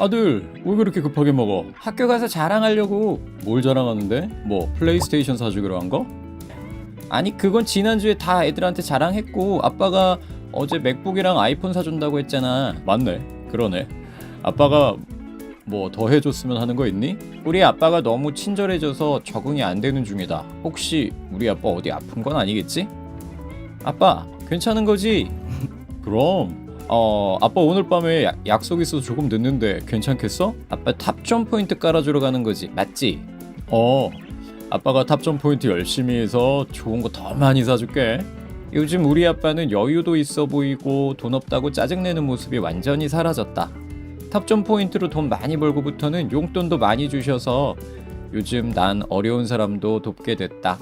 아들 왜 그렇게 급하게 먹어? 학교 가서 자랑하려고 뭘 자랑하는데? 뭐 플레이스테이션 사주기로 한 거? 아니 그건 지난주에 다 애들한테 자랑했고 아빠가 어제 맥북이랑 아이폰 사준다고 했잖아 맞네 그러네 아빠가 뭐 더 해줬으면 하는 거 있니? 우리 아빠가 너무 친절해져서 적응이 안 되는 중이다 혹시 우리 아빠 어디 아픈 건 아니겠지? 아빠 괜찮은 거지? 그럼 어 아빠 오늘 밤에 야- 약속 있어서 조금 늦는데 괜찮겠어? 아빠 탑점 포인트 깔아주러 가는 거지 맞지? 어 아빠가 탑점 포인트 열심히 해서 좋은 거 더 많이 사줄게 요즘 우리 아빠는 여유도 있어 보이고 돈 없다고 짜증내는 모습이 완전히 사라졌다 탑점 포인트로 돈 많이 벌고부터는 용돈도 많이 주셔서 요즘 난 어려운 사람도 돕게 됐다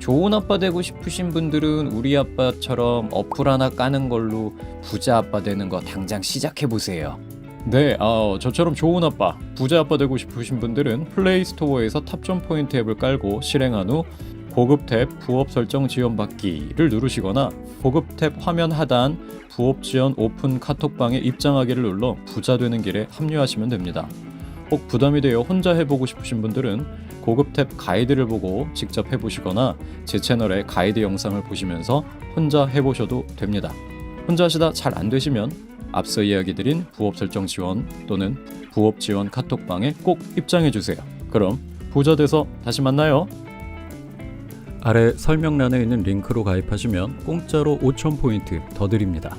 좋은 아빠 되고 싶으신 분들은 우리 아빠처럼 어플 하나 까는 걸로 부자 아빠 되는 거 당장 시작해 보세요. 네, 어, 저처럼 좋은 아빠, 부자 아빠 되고 싶으신 분들은 플레이 스토어에서 탑점 포인트 앱을 깔고 실행한 후 고급 탭 부업 설정 지원 받기를 누르시거나 고급 탭 화면 하단 부업 지원 오픈 카톡방에 입장하기를 눌러 부자 되는 길에 합류하시면 됩니다. 혹 부담이 되어 혼자 해보고 싶으신 분들은 고급 탭 가이드를 보고 직접 해보시거나 제 채널의 가이드 영상을 보시면서 혼자 해보셔도 됩니다. 혼자 하시다 잘 안 되시면 앞서 이야기 드린 부업 설정 지원 또는 부업 지원 카톡방에 꼭 입장해 주세요. 그럼 부자 돼서 다시 만나요. 아래 설명란에 있는 링크로 가입하시면 공짜로 5,000포인트 더 드립니다.